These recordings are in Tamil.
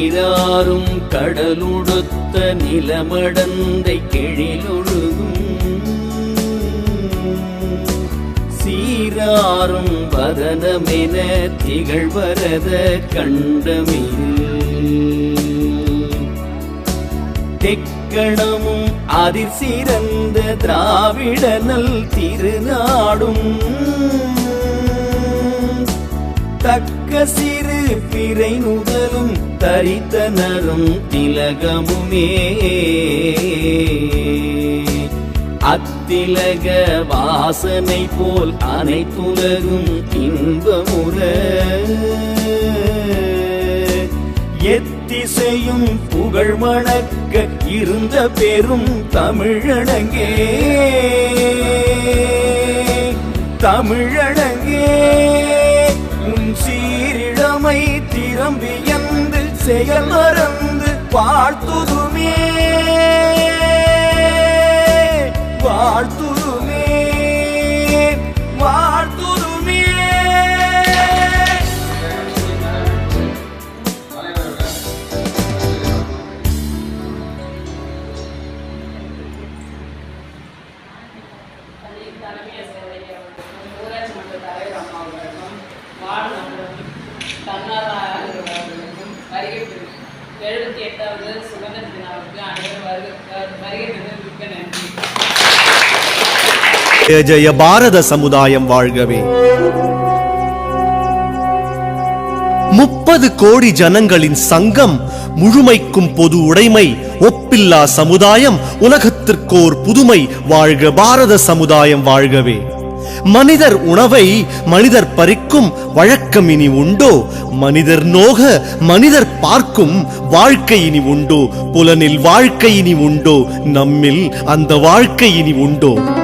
நீராறும் கடலுடுத்த நிலமடந்தை கெழிலொழுகும். சீராறும் வதனமென திகழ்வரத கண்டமில் தெக்கணமும் அதிசிறந்த திராவிடனல் திருநாடும். தக்க சிறு பிறை நுதலும் தரித்தனரும் திலகமுமே? அத்திலக வாசனை போல் அனைத்துலகும் இன்பமுற. எத்திசையும் புகழ் மணக்க இருந்த பெரும் தமிழடங்கே தமிழ உன் சீரிழமை திறம்பியந்து செயல் மறந்து வாழ்த்துதுமே. வாழ்த்துதுமே. வாழ்த்துதுமே. பள்ளி தலைமை அவர்களுக்கும் ஊராட்சி மன்ற தலைவர் அம்மா அவர்களுக்கும் வார்டு வருகை எழுபத்தி எட்டாவது சுதந்திர தினாவுக்கு அனைவரும் வருகை மிக்க நன்றி ஜெய ஜெய பாரத சமுதாயம் வாழ்கவே. முப்பது கோடி ஜனங்களின் சங்கம் முழுமைக்கும் பொது உடைமை ஒப்பில்லா சமுதாயம் உலகத்திற்கோர் புதுமை வாழ்க பாரத சமுதாயம் வாழ்கவே. மனிதர் உணவை மனிதர் பறிக்கும் வழக்கம் இனி உண்டோ? மனிதர் நோக மனிதர் பார்க்கும் வாழ்க்கை இனி உண்டோ? புலனில் வாழ்க்கை இனி உண்டோ? நம்மில் அந்த வாழ்க்கை இனி உண்டோ?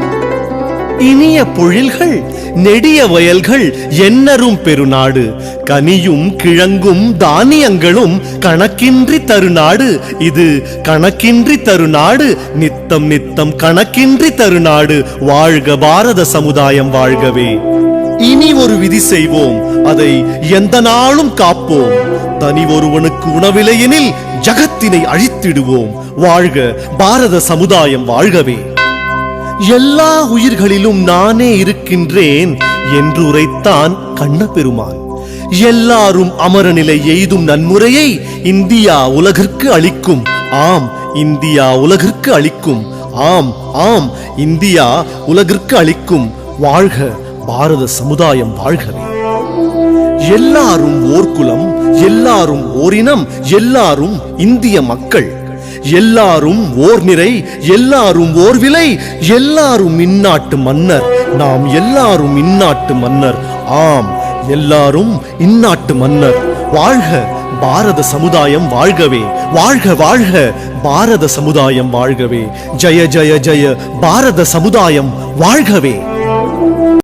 இனிய பொழில்கள் நெடிய வயல்கள் என்னரும் பெருநாடு. கனியும் கிழங்கும் தானியங்களும் கணக்கின்றி தருநாடு. இது கணக்கின்றி தருநாடு நித்தம் நித்தம் கணக்கின்றி தருநாடு. வாழ்க பாரத சமுதாயம் வாழ்கவே. இனி ஒரு விதி செய்வோம் அதை எந்த நாளும் காப்போம். தனி ஒருவனுக்கு உணவில்லையெனில் ஜகத்தினை அழித்திடுவோம். வாழ்க பாரத சமுதாயம் வாழ்கவே. எல்லா உயிர்களிலும் நானே இருக்கின்றேன் என்று உரைத்தான் கண்ணபெருமான் எல்லாரும் அமரநிலை எய்தும் நன்முறையை இந்தியா உலகிற்கு அளிக்கும். ஆம் இந்தியா உலகிற்கு அளிக்கும். ஆம் ஆம் இந்தியா உலகிற்கு அளிக்கும். வாழ்க பாரத சமுதாயம் வாழ்கவே. எல்லாரும் ஓர்குலம் எல்லாரும் ஓரினம் எல்லாரும் இந்திய மக்கள். எல்லாரும் ஓர் நிறை எல்லாரும் ஓர் விலை எல்லாரும் இந்நாட்டு மன்னர். நாம் எல்லாரும் இந்நாட்டு மன்னர். ஆம் எல்லாரும் இந்நாட்டு மன்னர். வாழ்க பாரத சமுதாயம் வாழ்கவே. வாழ்க வாழ்க பாரத சமுதாயம் வாழ்கவே. ஜய ஜய ஜய பாரத சமுதாயம் வாழ்கவே.